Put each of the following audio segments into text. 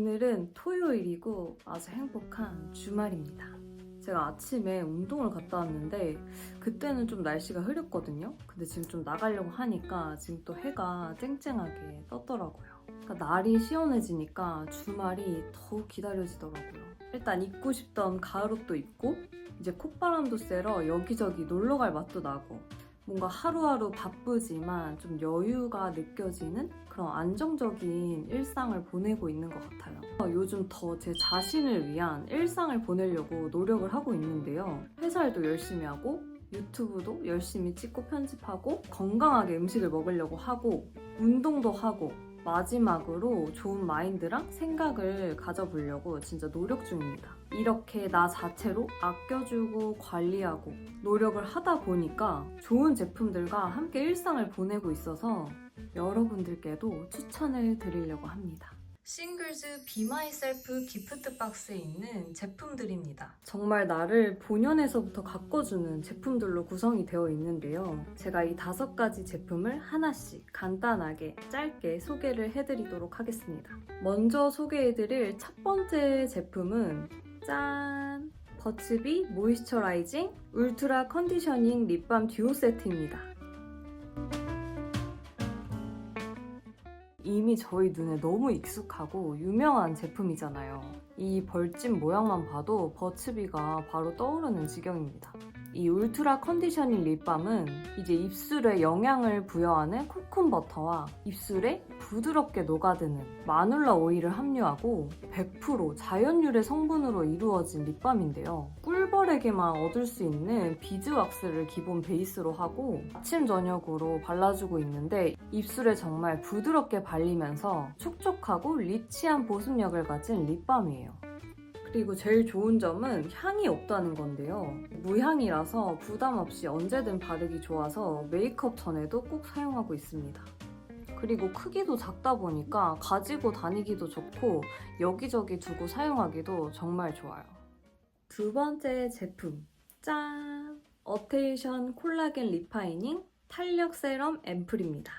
오늘은 토요일이고 아주 행복한 주말입니다. 제가 아침에 운동을 갔다 왔는데 그때는 좀 날씨가 흐렸거든요. 근데 지금 좀 나가려고 하니까 지금 또 해가 쨍쨍하게 떴더라고요. 그러니까 날이 시원해지니까 주말이 더욱 기다려지더라고요. 일단 입고 싶던 가을 옷도 입고 이제 콧바람도 쐬러 여기저기 놀러 갈 맛도 나고 뭔가 하루하루 바쁘지만 좀 여유가 느껴지는 그런 안정적인 일상을 보내고 있는 것 같아요. 어, 요즘 더 제 자신을 위한 일상을 보내려고 노력을 하고 있는데요. 회사 일도 열심히 하고 유튜브도 열심히 찍고 편집하고 건강하게 음식을 먹으려고 하고 운동도 하고 마지막으로 좋은 마인드랑 생각을 가져보려고 진짜 노력 중입니다. 이렇게 나 자체로 아껴주고 관리하고 노력을 하다 보니까 좋은 제품들과 함께 일상을 보내고 있어서 여러분들께도 추천을 드리려고 합니다. 싱글즈 비마이셀프 기프트 박스에 있는 제품들입니다. 정말 나를 본연에서부터 가꿔주는 제품들로 구성이 되어 있는데요. 제가 이 다섯 가지 제품을 하나씩 간단하게 짧게 소개를 해드리도록 하겠습니다. 먼저 소개해드릴 첫 번째 제품은 짠! 버츠비 모이스처라이징 울트라 컨디셔닝 립밤 듀오 세트입니다. 이미 저희 눈에 너무 익숙하고 유명한 제품이잖아요. 이 벌집 모양만 봐도 버츠비가 바로 떠오르는 지경입니다. 이 울트라 컨디셔닝 립밤은 이제 입술에 영양을 부여하는 코쿤 버터와 입술에 부드럽게 녹아드는 마눌라 오일을 함유하고 100% 자연유래 성분으로 이루어진 립밤인데요. 꿀벌에게만 얻을 수 있는 비즈왁스를 기본 베이스로 하고 아침 저녁으로 발라주고 있는데 입술에 정말 부드럽게 발리면서 촉촉하고 리치한 보습력을 가진 립밤이에요. 그리고 제일 좋은 점은 향이 없다는 건데요. 무향이라서 부담 없이 언제든 바르기 좋아서 메이크업 전에도 꼭 사용하고 있습니다. 그리고 크기도 작다 보니까 가지고 다니기도 좋고 여기저기 두고 사용하기도 정말 좋아요. 두 번째 제품 짠! 어테이션 콜라겐 리파이닝 탄력 세럼 앰플입니다.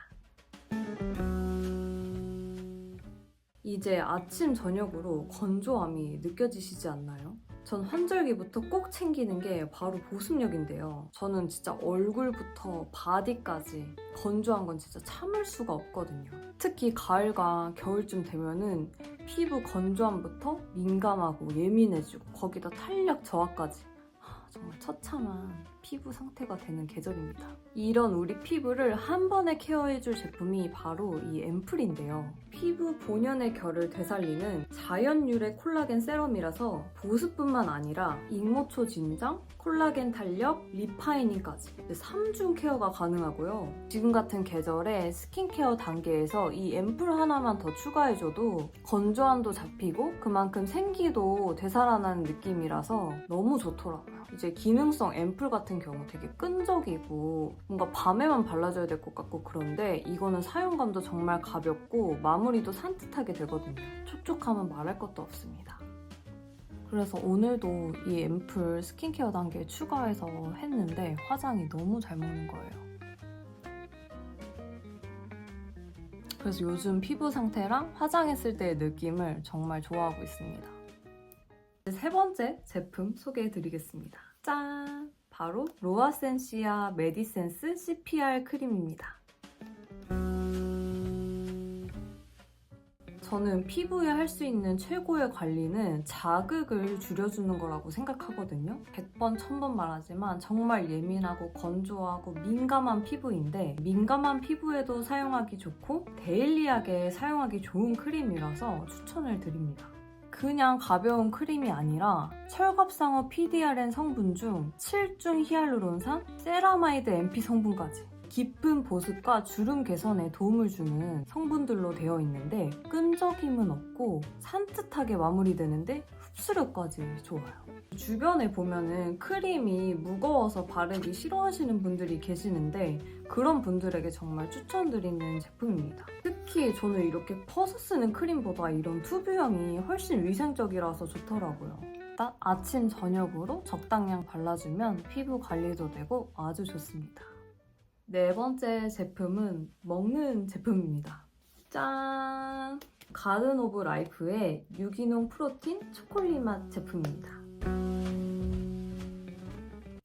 이제 아침 저녁으로 건조함이 느껴지시지 않나요? 전 환절기부터 꼭 챙기는 게 바로 보습력인데요. 저는 진짜 얼굴부터 바디까지 건조한 건 진짜 참을 수가 없거든요. 특히 가을과 겨울쯤 되면은 피부 건조함부터 민감하고 예민해지고 거기다 탄력 저하까지. 하, 정말 처참한 피부 상태가 되는 계절입니다. 이런 우리 피부를 한 번에 케어해줄 제품이 바로 이 앰플인데요. 피부 본연의 결을 되살리는 자연 유래 콜라겐 세럼이라서 보습뿐만 아니라 익모초 진정, 콜라겐 탄력, 리파이닝까지 3중 케어가 가능하고요. 지금 같은 계절에 스킨케어 단계에서 이 앰플 하나만 더 추가해줘도 건조함도 잡히고 그만큼 생기도 되살아나는 느낌이라서 너무 좋더라고요. 이제 기능성 앰플 같은 경우 되게 끈적이고 뭔가 밤에만 발라줘야 될 것 같고 그런데 이거는 사용감도 정말 가볍고 마무리도 산뜻하게 되거든요. 촉촉함은 말할 것도 없습니다. 그래서 오늘도 이 앰플 스킨케어 단계에 추가해서 했는데 화장이 너무 잘 먹는 거예요. 그래서 요즘 피부 상태랑 화장했을 때의 느낌을 정말 좋아하고 있습니다. 세 번째 제품 소개해 드리겠습니다. 짠! 바로 로아센시아 메디센스 CPR 크림입니다. 저는 피부에 할 수 있는 최고의 관리는 자극을 줄여주는 거라고 생각하거든요. 100번, 1000번 말하지만 정말 예민하고 건조하고 민감한 피부인데 민감한 피부에도 사용하기 좋고 데일리하게 사용하기 좋은 크림이라서 추천을 드립니다. 그냥 가벼운 크림이 아니라 철갑상어 PDRN 성분 중 7중 히알루론산, 세라마이드 MP 성분까지 깊은 보습과 주름 개선에 도움을 주는 성분들로 되어 있는데 끈적임은 없고 산뜻하게 마무리되는데 흡수력까지 좋아요. 주변에 보면은 크림이 무거워서 바르기 싫어하시는 분들이 계시는데 그런 분들에게 정말 추천드리는 제품입니다. 특히 저는 이렇게 퍼서 쓰는 크림보다 이런 투뷰형이 훨씬 위생적이라서 좋더라고요. 일단 아침, 저녁으로 적당량 발라주면 피부 관리도 되고 아주 좋습니다. 네 번째 제품은 먹는 제품입니다. 짠! 가든 오브 라이프의 유기농 프로틴 초콜릿 맛 제품입니다.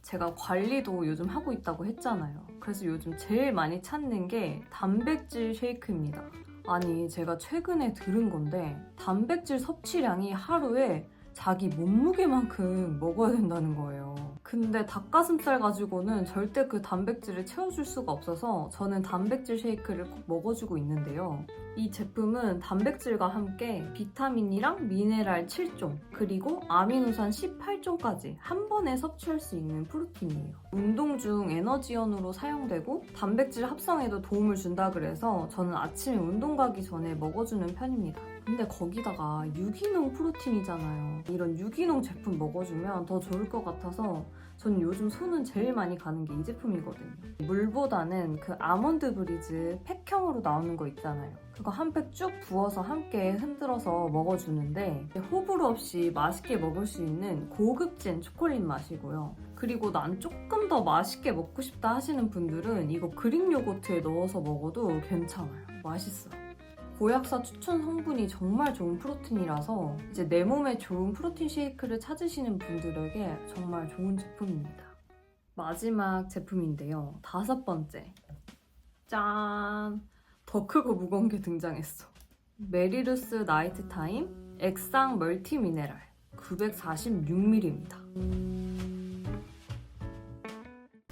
제가 관리도 요즘 하고 있다고 했잖아요. 그래서 요즘 제일 많이 찾는 게 단백질 쉐이크입니다. 아니, 제가 최근에 들은 건데, 단백질 섭취량이 하루에 자기 몸무게만큼 먹어야 된다는 거예요. 근데 닭가슴살 가지고는 절대 그 단백질을 채워줄 수가 없어서 저는 단백질 쉐이크를 꼭 먹어주고 있는데요. 이 제품은 단백질과 함께 비타민이랑 미네랄 7종, 그리고 아미노산 18종까지 한 번에 섭취할 수 있는 프로틴이에요. 운동 중 에너지원으로 사용되고 단백질 합성에도 도움을 준다 그래서 저는 아침에 운동 가기 전에 먹어주는 편입니다. 근데 거기다가 유기농 프로틴이잖아요. 이런 유기농 제품 먹어주면 더 좋을 것 같아서 저는 요즘 손은 제일 많이 가는 게 이 제품이거든요. 물보다는 그 아몬드 브리즈 팩형으로 나오는 거 있잖아요. 그거 한 팩 쭉 부어서 함께 흔들어서 먹어주는데 호불호 없이 맛있게 먹을 수 있는 고급진 초콜릿 맛이고요. 그리고 난 조금 더 맛있게 먹고 싶다 하시는 분들은 이거 그릭 요거트에 넣어서 먹어도 괜찮아요. 맛있어요. 보약사 추천 성분이 정말 좋은 프로틴이라서 이제 내 몸에 좋은 프로틴 쉐이크를 찾으시는 분들에게 정말 좋은 제품입니다. 마지막 제품인데요. 다섯 번째. 짠! 더 크고 무거운 게 등장했어. 메리루스 나이트 타임 액상 멀티 미네랄 946ml입니다.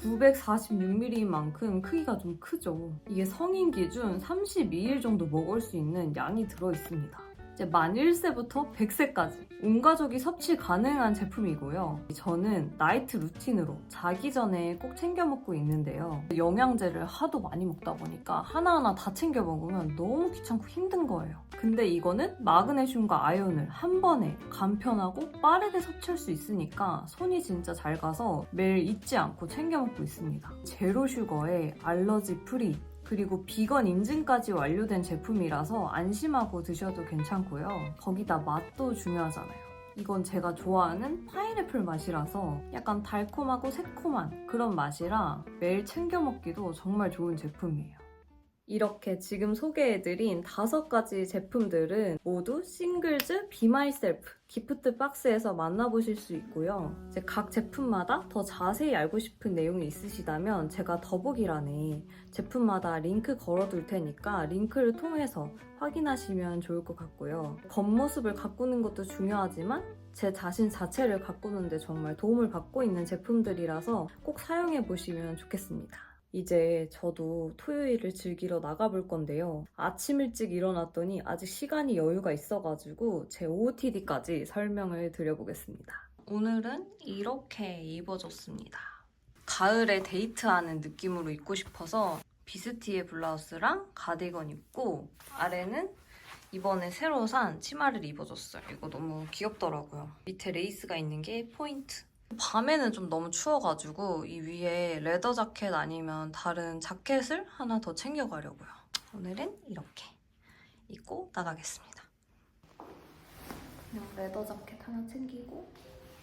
946ml인 만큼 크기가 좀 크죠. 이게 성인 기준 32일 정도 먹을 수 있는 양이 들어있습니다. 이제 만 1세부터 100세까지 온 가족이 섭취 가능한 제품이고요. 저는 나이트 루틴으로 자기 전에 꼭 챙겨 먹고 있는데요. 영양제를 하도 많이 먹다 보니까 하나하나 다 챙겨 먹으면 너무 귀찮고 힘든 거예요. 근데 이거는 마그네슘과 아연을 한 번에 간편하고 빠르게 섭취할 수 있으니까 손이 진짜 잘 가서 매일 잊지 않고 챙겨 먹고 있습니다. 제로 슈거에 알러지 프리 그리고 비건 인증까지 완료된 제품이라서 안심하고 드셔도 괜찮고요. 거기다 맛도 중요하잖아요. 이건 제가 좋아하는 파인애플 맛이라서 약간 달콤하고 새콤한 그런 맛이라 매일 챙겨 먹기도 정말 좋은 제품이에요. 이렇게 지금 소개해드린 다섯 가지 제품들은 모두 싱글즈 비마이셀프 기프트 박스에서 만나보실 수 있고요. 이제 각 제품마다 더 자세히 알고 싶은 내용이 있으시다면 제가 더보기란에 제품마다 링크 걸어둘 테니까 링크를 통해서 확인하시면 좋을 것 같고요. 겉모습을 가꾸는 것도 중요하지만 제 자신 자체를 가꾸는데 정말 도움을 받고 있는 제품들이라서 꼭 사용해 보시면 좋겠습니다. 이제 저도 토요일을 즐기러 나가볼 건데요. 아침 일찍 일어났더니 아직 시간이 여유가 있어가지고 제 OOTD까지 설명을 드려보겠습니다. 오늘은 이렇게 입어줬습니다. 가을에 데이트하는 느낌으로 입고 싶어서 비스티의 블라우스랑 가디건 입고 아래는 이번에 새로 산 치마를 입어줬어요. 이거 너무 귀엽더라고요. 밑에 레이스가 있는 게 포인트. 밤에는 좀 너무 추워가지고 이 위에 레더 자켓 아니면 다른 자켓을 하나 더 챙겨가려고요. 오늘은 이렇게 입고 나가겠습니다. 그냥 레더 자켓 하나 챙기고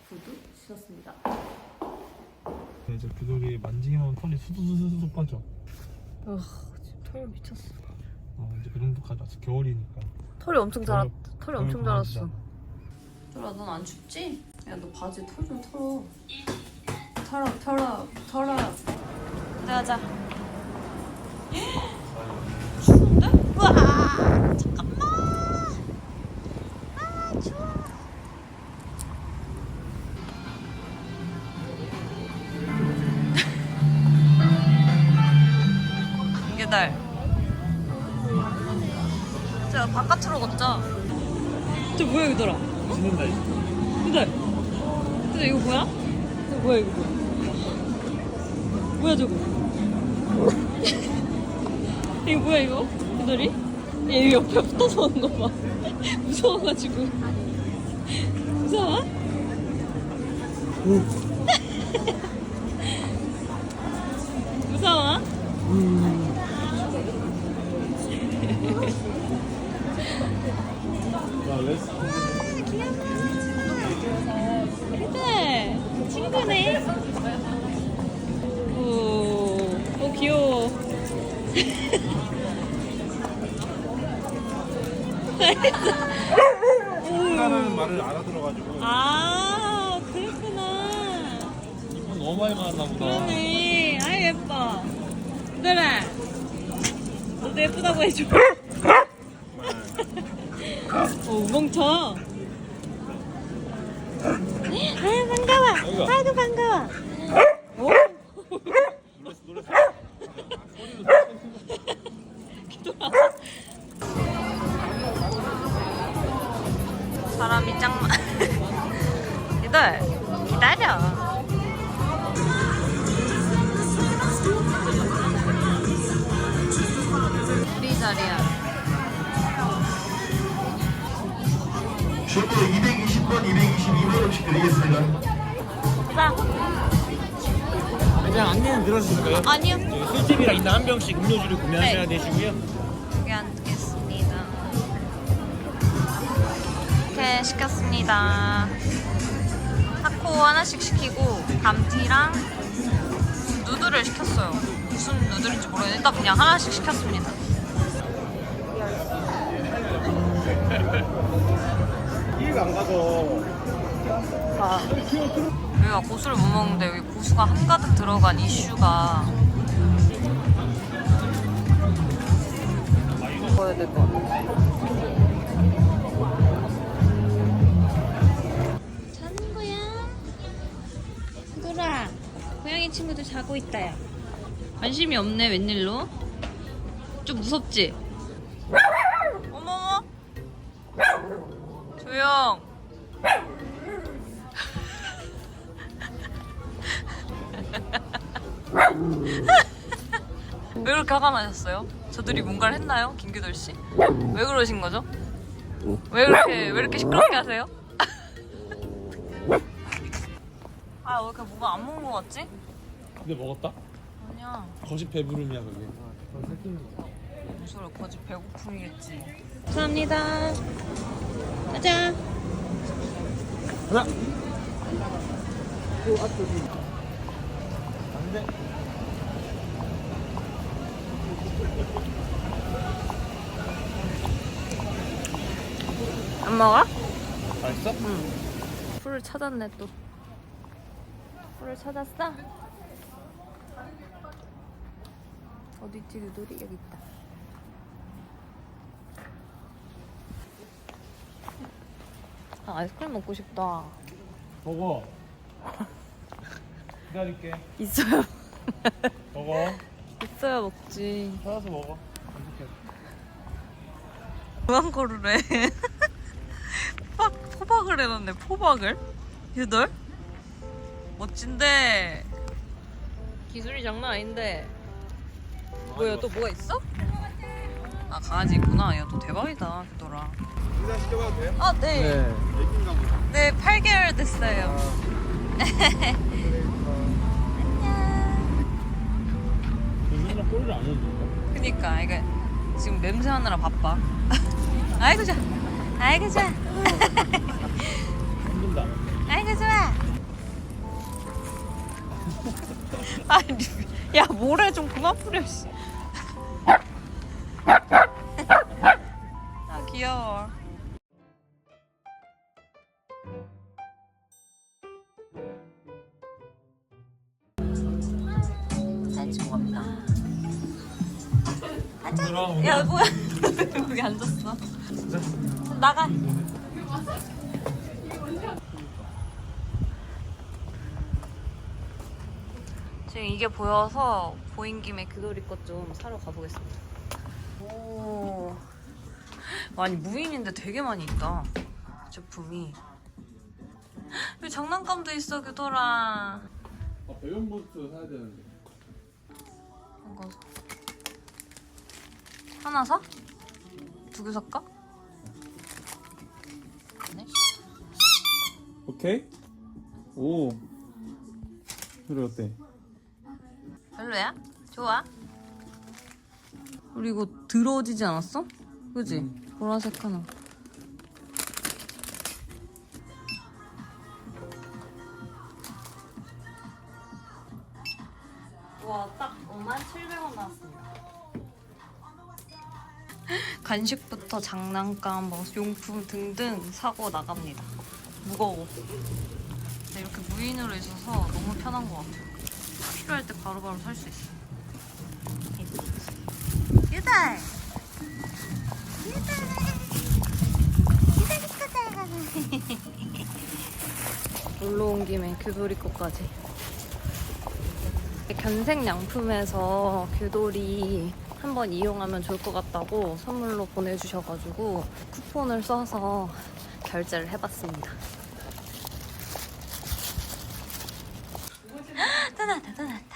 구두 신었습니다. 이제 비둘기 만지면 털이 수두수두수 빠져. 어, 지금 털 미쳤어. 어, 이제 그 정도까지 왔어. 겨울이니까. 털이 엄청 자랐, 털이 엄청 자랐어. 털아, 넌 안 춥지? 야, 너 바지 털 좀 털어. 털어, 털어, 털어. 가자, 가자. 추운데? 우와! 잠깐만! 아, 추워. 날. 자, 바깥으로 걷자. 저 뭐야, 이거더라? 짖는다 이제. 근데 근데 이거 뭐야? 이거 뭐야 이거 뭐야? 뭐야 저거? 이거 뭐야 이거? 이들이? 얘 옆에 붙어서 오는 거 봐. 무서워가지고. 무서워? 무서워? 그래 친구네. 오, 오 귀여워. 한다는 말을 알아들어가지고 아 그렇구나. 이분 너무 많이 받았나 보다. 그러네. 아 예뻐. 그래. 너도 예쁘다고 해줘. 어, 멍쳐. 아유 반가워. 여기가. 아이고 반가워. 오. 놀랬어 놀랬어. 사람이 짱 많. 얘들 기다려. 우리 자리야. 쇼트 220번, 222번씩 드리겠습니다. 자, 그냥 안내는 들어주실까요? 아니요. 술집이랑 있는 한 병씩 음료주를 구매하셔야 네. 되시고요. 여기 앉겠습니다. 이렇게 시켰습니다. 타코 하나씩 시키고 감티랑 누들을 시켰어요. 무슨 누들인지 모르겠는데 일단 그냥 하나씩 시켰습니다. 이해가 안 가서. 여기가 고수를 못 먹는데 여기 고수가 한가득 들어간 이슈가 먹어야 될 것 같아. 자는 거야? 구라 고양이 친구들 자고 있다 야. 관심이 없네 웬일로? 좀 무섭지? 어머머 조용. 나셨어요? 저들이 뭔가를 했나요? 김규돌 씨? 왜 그러신 거죠? 왜 그렇게 왜 이렇게 시끄럽게 하세요? 아, 왜 이렇게 뭔가 안 먹은 거 같지? 근데 먹었다? 아니야. 거짓 배부름이야 그게. 무슨 소리 거짓 배고픔이겠지. 감사합니다. 가자. 하나. 안돼. 먹어? 맛있어? 풀을 찾았네 또. 풀을 찾았어? 어디 있지 유돌이 여기 있다. 아, 아이스크림 먹고 싶다. 먹어. 기다릴게. 있어요. 먹어. 있어야 먹지. 찾아서 먹어. 그만 거르래. 포박, 포박을 해놨네, 포박을? 유돌? 멋진데. 기술이 장난 아닌데. 뭐야, 또 뭐가 있어? 아, 강아지 있구나. 야, 너 대박이다, 유돌아. 인사 시켜봐도 돼요? 아, 네. 애기인가 보다. 네, 8개월 됐어요. 요즘은 꼬리를 안 해준다. 그니까, 이게 지금 냄새 하느라 바빠. 아이고, 좋아. 아이고, 좋아. 힘든다. 아이고 좋아. 아니, 야 모래 좀 그만 뿌려. 씨. 아 귀여워. 잘 죽었다. 얘들아, 야 뭐야? 여기 앉았어. 나가. 이게 보여서 보인 김에 그돌이 것 좀 사러 가보겠습니다. 오, 아니 무인인데 되게 많이 있다. 제품이. 여기 장난감도 있어 그돌아. 아, 배변 부츠 사야 되는데. 이거 사. 하나 사? 두 개 살까? 네? 오케이. 오. 그래 어때? 별로야? 좋아? 우리 이거 더러워지지 않았어? 그지? 보라색 하나. 와, 딱 57,000원 나왔습니다. 간식부터 장난감, 뭐 용품 등등 사고 나갑니다. 무거워. 근데 이렇게 무인으로 있어서 너무 편한 것 같아요. 필요할 때 바로바로 살 수 있어. 유달! 놀러 온 김에 규돌이 거까지. 견생양품에서 규돌이 한번 이용하면 좋을 것 같다고 선물로 보내주셔가지고 쿠폰을 써서 결제를 해봤습니다 떠났다.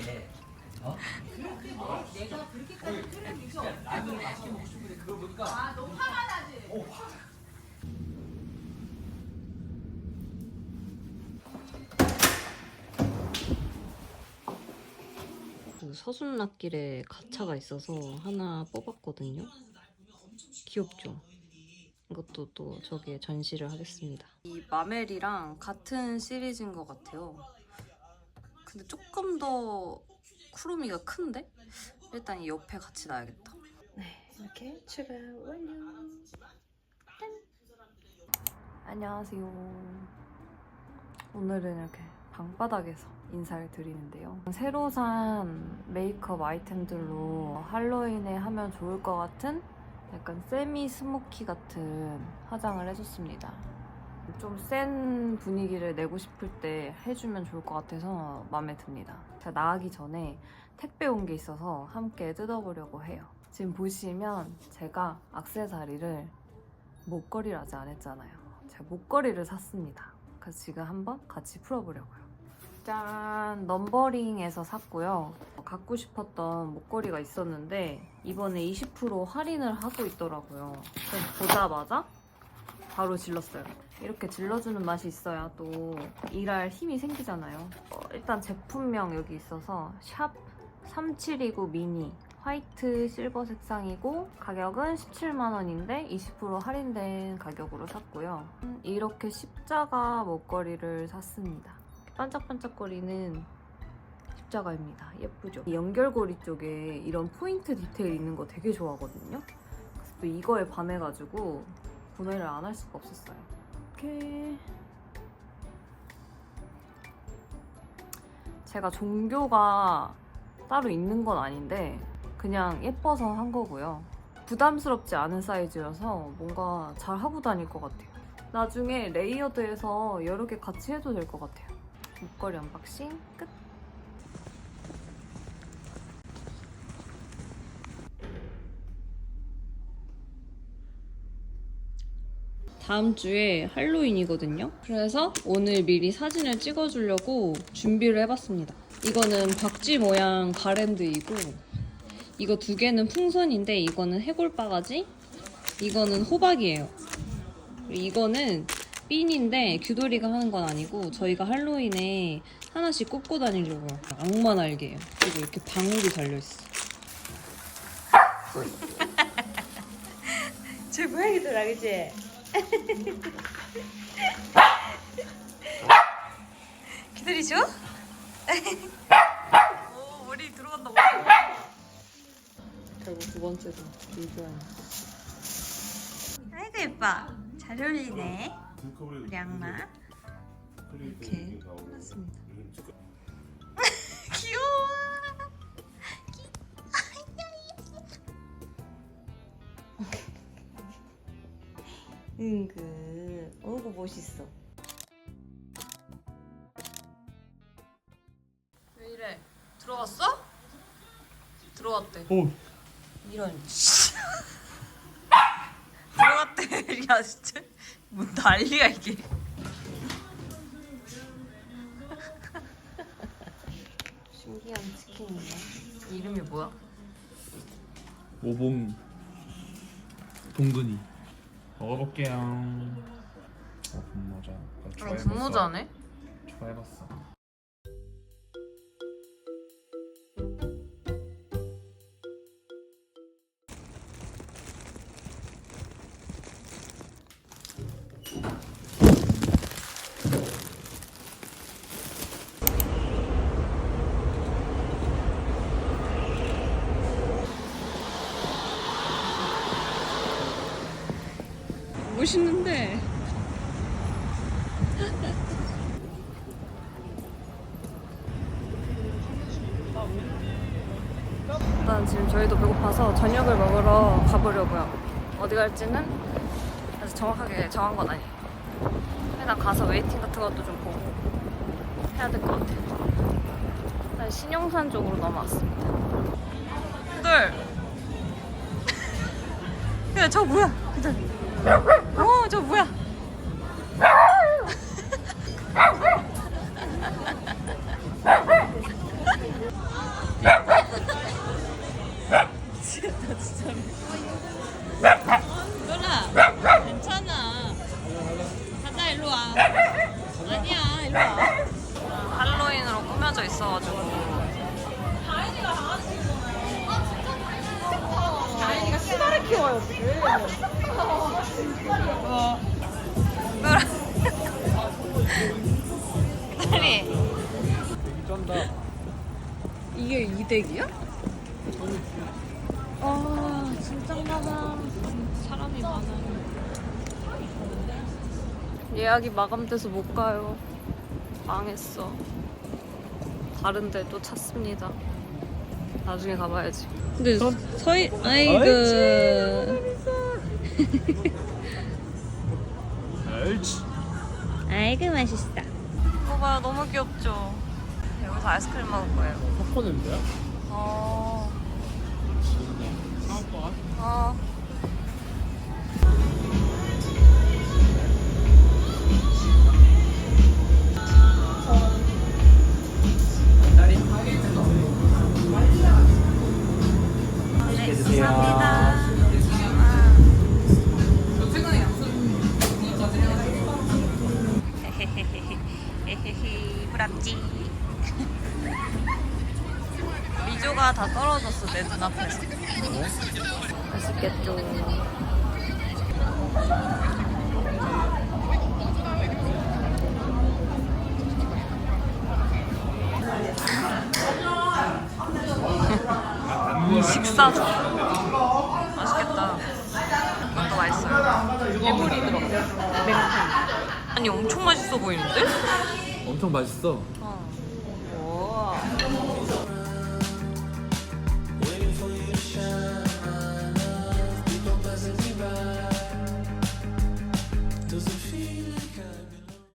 서순납길에 가차가 있어서 하나 뽑았거든요. 귀엽죠? 이것도 또 저기에 전시를 하겠습니다. 이 마멜이랑 같은 시리즈인 것 같아요. 근데 조금 더 쿠루미가 큰데? 일단 이 옆에 같이 놔야겠다. 네, 이렇게 추가 완료. 짠. 안녕하세요. 오늘은 이렇게 방바닥에서 인사를 드리는데요. 새로 산 메이크업 아이템들로 할로윈에 하면 좋을 것 같은 약간 세미 스모키 같은 화장을 해줬습니다. 좀 센 분위기를 내고 싶을 때 해주면 좋을 것 같아서 마음에 듭니다. 제가 나가기 전에 택배 온 게 있어서 함께 뜯어보려고 해요. 지금 보시면 제가 악세사리를 목걸이를 아직 안 했잖아요. 제가 목걸이를 샀습니다. 그래서 지금 한번 같이 풀어보려고요. 짠! 넘버링에서 샀고요. 갖고 싶었던 목걸이가 있었는데 이번에 20% 할인을 하고 있더라고요. 보자마자 바로 질렀어요. 이렇게 질러주는 맛이 있어야 또 일할 힘이 생기잖아요. 어, 일단 제품명 여기 있어서 샵 3729 미니 화이트 실버 색상이고 가격은 17만원인데 20% 할인된 가격으로 샀고요. 음, 이렇게 십자가 목걸이를 샀습니다. 반짝반짝거리는 십자가입니다. 예쁘죠? 이 연결고리 쪽에 이런 포인트 디테일 있는 거 되게 좋아하거든요. 그래서 또 이거에 반해가지고 구매를 안 할 수가 없었어요. 이렇게 제가 종교가 따로 있는 건 아닌데 그냥 예뻐서 한 거고요. 부담스럽지 않은 사이즈여서 뭔가 잘 하고 다닐 것 같아요. 나중에 레이어드해서 여러 개 같이 해도 될 것 같아요. 목걸이 언박싱 끝. 다음 주에 할로윈이거든요. 그래서 오늘 미리 사진을 찍어주려고 준비를 해봤습니다. 이거는 박쥐 모양 가랜드이고 이거 두 개는 풍선인데 이거는 해골 바가지 이거는 호박이에요. 이거는 핀인데 규돌이가 하는 건 아니고 저희가 할로윈에 하나씩 꽂고 다니려고요. 악마 날개예요. 그리고 이렇게 방울이 달려 있어. 제 고양이더라 그치? 기다리죠? 오 머리 들어간다 머리 결국 두 번째도 리뷰하는 아이고 예뻐 잘 어울리네 악마 이렇게 해놨습니다. 귀여워. 응그. 어이구 멋있어. 왜 이래? 들어왔어? 들어왔대. 오, 이런 들어갔대. 야 진짜 뭐 난리야 이게 신기한 치킨이네 이름이 뭐야? 모범 동근이 먹어볼게요. 어, 분모자. 그럼 분모자네? 좋아해봤어. 멋있는데. 일단 지금 저희도 배고파서 저녁을 먹으러 가보려고요. 어디 갈지는 아직 정확하게 정한 건 아니에요. 일단 가서 웨이팅 같은 것도 좀 보고 해야 될 것 같아요. 일단 신용산 쪽으로 넘어왔습니다. 들 야, 저 뭐야? 그들. 예약이 마감돼서 못 가요. 망했어. 다른 데또 찾습니다. 나중에 가봐야지. 근데 서희 아이고 알지. 아이고 맛있어. 이거 봐요 너무 귀엽죠? 여기서 아이스크림 먹을 거예요. 팝콘 냄새야? 어... 사 헤헤헤헤 부럽지. 미조가 다 떨어졌어 내 눈앞에서. 맛있겠죠. 식사죠. 맛있겠다. 이것도 맛있어요. 해물이 들어. 맹탕. 아니 엄청 맛있어 보이는데? 엄청 맛있어.